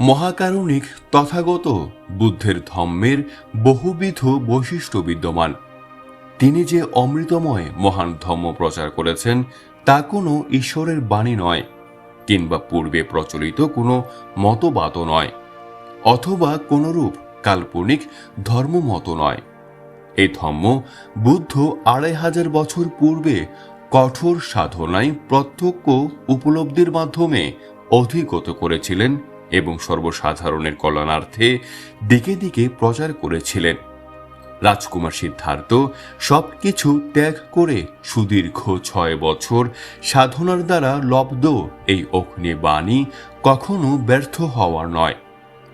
মহাকারণিক তথাগত বুদ্ধের ধম্মের বহুবিধ বৈশিষ্ট্য বিদ্যমান। তিনি যে অমৃতময় মহান ধর্ম প্রচার করেছেন, তা কোনো ঈশ্বরের বাণী নয়, কিংবা পূর্বে প্রচলিত কোনো মতবাদও নয়, অথবা কোনরূপ কাল্পনিক ধর্মমত নয়। এই ধর্ম বুদ্ধ আড়াই হাজার বছর পূর্বে কঠোর সাধনায় প্রত্যক্ষ উপলব্ধির মাধ্যমে অধিগত করেছিলেন এবং সর্বসাধারণের কল্যাণার্থে দিকে দিকে প্রচার করেছিলেন। রাজকুমার সিদ্ধার্থ সবকিছু ত্যাগ করে সুদীর্ঘ ছয় বছর সাধনার দ্বারা লব্ধ এই অগ্নিবাণী কখনো ব্যর্থ হওয়ার নয়।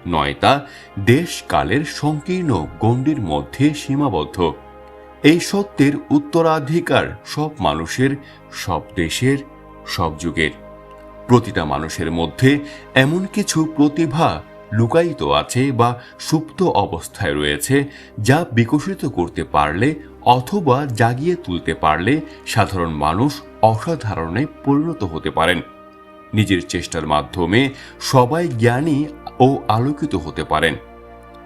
নয় তা দেশকালের সংকীর্ণ গণ্ডির মধ্যে সীমাবদ্ধ। এই সত্যের উত্তরাধিকার সব মানুষের, সব দেশের, সব যুগের। প্রতিটা মানুষের মধ্যে এমন কিছু প্রতিভা লুকায়িত আছে বা সুপ্ত অবস্থায় রয়েছে যা বিকশিত করতে পারলে অথবা জাগিয়ে তুলতে পারলে সাধারণ মানুষ অসাধারণে পরিণত হতে পারেন। নিজের চেষ্টার মাধ্যমে সবাই জ্ঞানী ও আলোকিত হতে পারেন।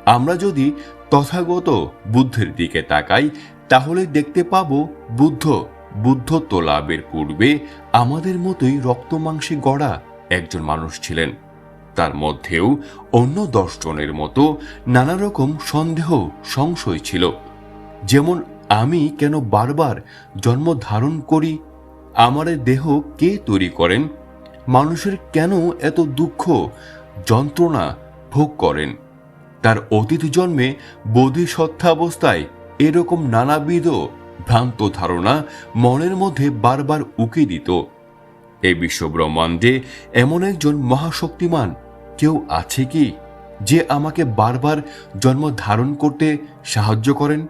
আমরা যদি তথাগত বুদ্ধের দিকে তাকাই, তাহলে দেখতে পাব বুদ্ধ বুদ্ধত্ব লাভের পূর্বে আমাদের মতোই রক্তমাংসে গড়া একজন মানুষ ছিলেন। তার মধ্যেও অন্য দশজনের মতো নানা রকম সন্দেহ, সংশয় ছিল। যেমন, আমি কেন বারবার জন্ম ধারণ করি? আমার দেহ কে তৈরি করেন? মানুষের কেন এত দুঃখ, যন্ত্রণা ভোগ করেন? তার অতীত জন্মে বোধিসত্ত্বাবস্থায় এরকম নানাবিধ ভ্রান্ত ধারণা মনের মধ্যে বারবার উকি দিত। এই বিশ্বব্রহ্মাণ্ডে এমন একজন মহাশক্তিমান কেউ আছে কি যে আমাকে বারবার জন্ম ধারণ করতে সাহায্য করেন?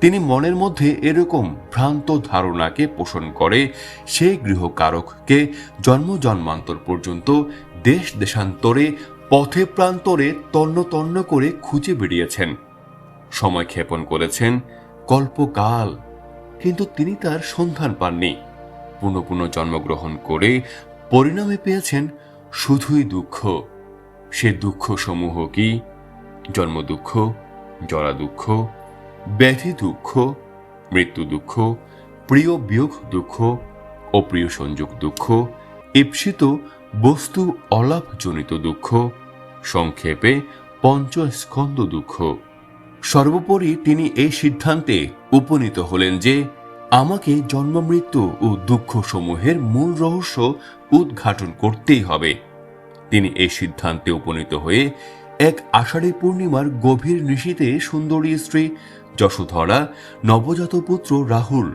তিনি মনের মধ্যে এরকম ভ্রান্ত ধারণাকে পোষণ করে সেই গৃহকারককে জন্ম জন্মান্তর পর্যন্ত দেশ দেশান্তরে, পথে প্রান্তরে তন্ন তন্ন করে খুঁজে বেরিয়েছেন সময় ক্ষেপণ করেছেন, কল্পকাল কিন্তু তিনি তার সন্ধান পাননি। পুনঃ পুনঃ জন্মগ্রহণ করে পরিণামে পেয়েছেন শুধুই দুঃখ। সে দুঃখ সমূহ কি? জন্ম দুঃখ জরা দুঃখ ব্যাধি দুঃখ মৃত্যু দুঃখ প্রিয় বিয়োগ দুঃখ অপ্রিয় সংযোগ দুঃখ ঈপ্সিত বস্তু অলাভজনিত দুঃখ, সংক্ষেপে পঞ্চস্কন্দ দুঃখ সর্বোপরি তিনি এই সিদ্ধান্তে উপনীত হলেন যে আমাকে জন্মমৃত্যু ও দুঃখ সমূহের মূল রহস্য উদ্ঘাটন করতেই হবে। তিনি এই সিদ্ধান্তে উপনীত হয়ে এক আষাঢ়ী পূর্ণিমার গভীর নিশীতে সুন্দরী স্ত্রী যশোধরা নবজাত পুত্র রাহুল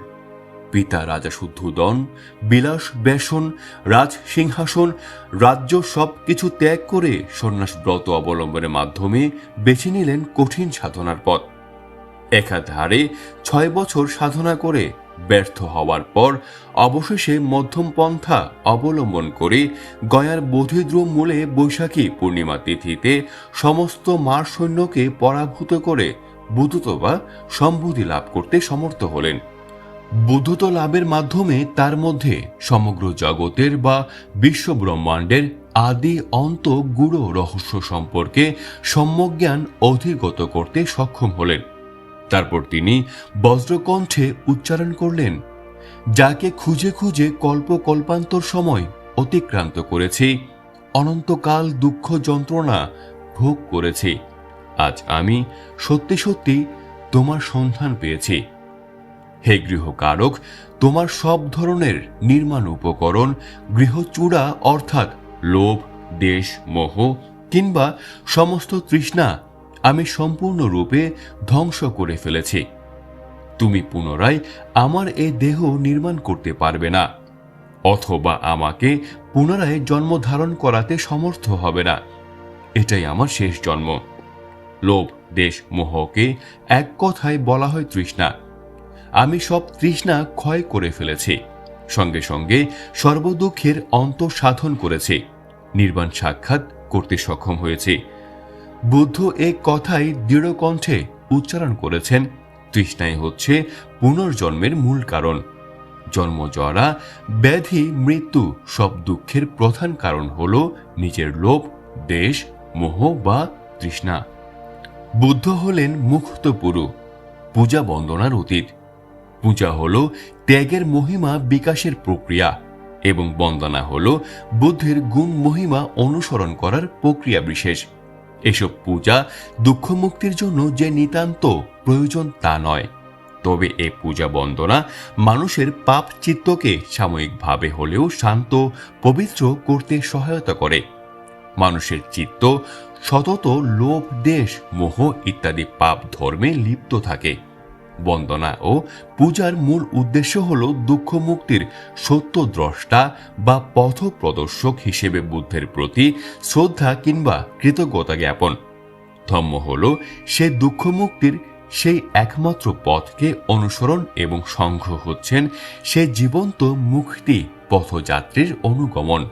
পিতা রাজা শুদ্ধোদন, বিলাস বেসন, রাজ সিংহাসন, রাজ্য সব কিছু ত্যাগ করে সন্ন্যাস ব্রত অবলম্বনের মাধ্যমে বেছে নিলেন কঠিন সাধনার পথ। একাধারে ছয় বছর সাধনা করে ব্যর্থ হওয়ার পর অবশেষে মধ্যম পন্থা অবলম্বন করে গয়ার বোধিদ্রুম মূলে বৈশাখী পূর্ণিমা তিথিতে সমস্ত মার সৈন্যকে পরাভূত করে বুদ্ধত্ব বা সম্বুদ্ধি লাভ করতে সমর্থ হলেন। বুদ্ধত্ব লাভের মাধ্যমে তার মধ্যে সমগ্র জগতের বা বিশ্ব ব্রহ্মাণ্ডের আদি অন্ত গুড়ো রহস্য সম্পর্কে সম্যজ্ঞান অধিগত করতে সক্ষম হলেন। তারপর তিনি বজ্রকণ্ঠে উচ্চারণ করলেন, যাকে খুঁজে খুঁজে কল্প কল্পান্তর সময় অতিক্রান্ত করেছি, অনন্তকাল দুঃখ যন্ত্রণা ভোগ করেছি। আজ আমি সত্যি সত্যি তোমার সন্ধান পেয়েছি। হে গৃহকারক, তোমার সব ধরনের নির্মাণ উপকরণ, গৃহচূড়া অর্থাৎ লোভ, দেশ, মোহ কিংবা সমস্ত তৃষ্ণা আমি সম্পূর্ণরূপে ধ্বংস করে ফেলেছি। তুমি পুনরায় আমার এই দেহ নির্মাণ করতে পারবে না, অথবা আমাকে পুনরায় জন্ম ধারণ করাতে সমর্থ হবে না। এটাই আমার শেষ জন্ম। লোভ, দেশ, মোহকে এক কথায় বলা হয় তৃষ্ণা। আমি সব তৃষ্ণা ক্ষয় করে ফেলেছি। সঙ্গে সঙ্গে সর্বদুঃখের অন্ত সাধন করেছি। নির্বাণ সাক্ষাৎ করতে সক্ষম হয়েছে। বুদ্ধ এই কথাই দৃঢ় কণ্ঠে উচ্চারণ করেছেন, তৃষ্ণাই হচ্ছে পুনর্জন্মের মূল কারণ। জন্ম জরা, ব্যাধি, মৃত্যু সব দুঃখের প্রধান কারণ হল নিজের লোভ, দেশ, মোহ বা তৃষ্ণা। বুদ্ধ হলেন মুক্ত পুরু পূজা বন্দনার অতীত। পূজা হল ত্যাগের মহিমা বিকাশের প্রক্রিয়া এবং বন্দনা হল বুদ্ধের গুণ মহিমা অনুসরণ করার প্রক্রিয়া বিশেষ। এসব পূজা দুঃখ মুক্তির জন্য যে নিতান্ত প্রয়োজন তা নয়। তবে এ পূজা বন্দনা মানুষের পাপ চিত্তকে সাময়িকভাবে হলেও শান্ত, পবিত্র করতে সহায়তা করে। মানুষের চিত্ত, সতত লোভ, দেশ, মোহ ইত্যাদি পাপ ধর্মে লিপ্ত থাকে। বন্দনা ও পূজার মূল উদ্দেশ্য হল দুঃখ মুক্তির সত্য দ্রষ্টা বা পথ প্রদর্শক হিসেবে বুদ্ধের প্রতি শ্রদ্ধা কিংবা কৃতজ্ঞতা জ্ঞাপন। ধম্ম হল সে দুঃখ মুক্তির সেই একমাত্র পথকে অনুসরণ এবং সংঘ হচ্ছেন সে জীবন্ত মুক্তি পথযাত্রীর অনুগমন।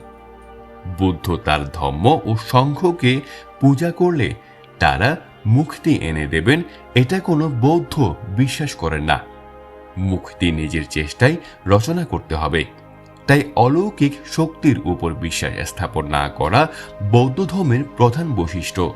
বুদ্ধ তার ধম্ম ও সংঘকে পূজা করলে তারা মুক্তি এনে দেবেন, এটা কোনো বৌদ্ধ বিশ্বাস করেন না। মুক্তি নিজের চেষ্টায় রচনা করতে হবে। তাই অলৌকিক শক্তির উপর বিশ্বাস স্থাপন না করা বৌদ্ধ ধর্মের প্রধান বৈশিষ্ট্য।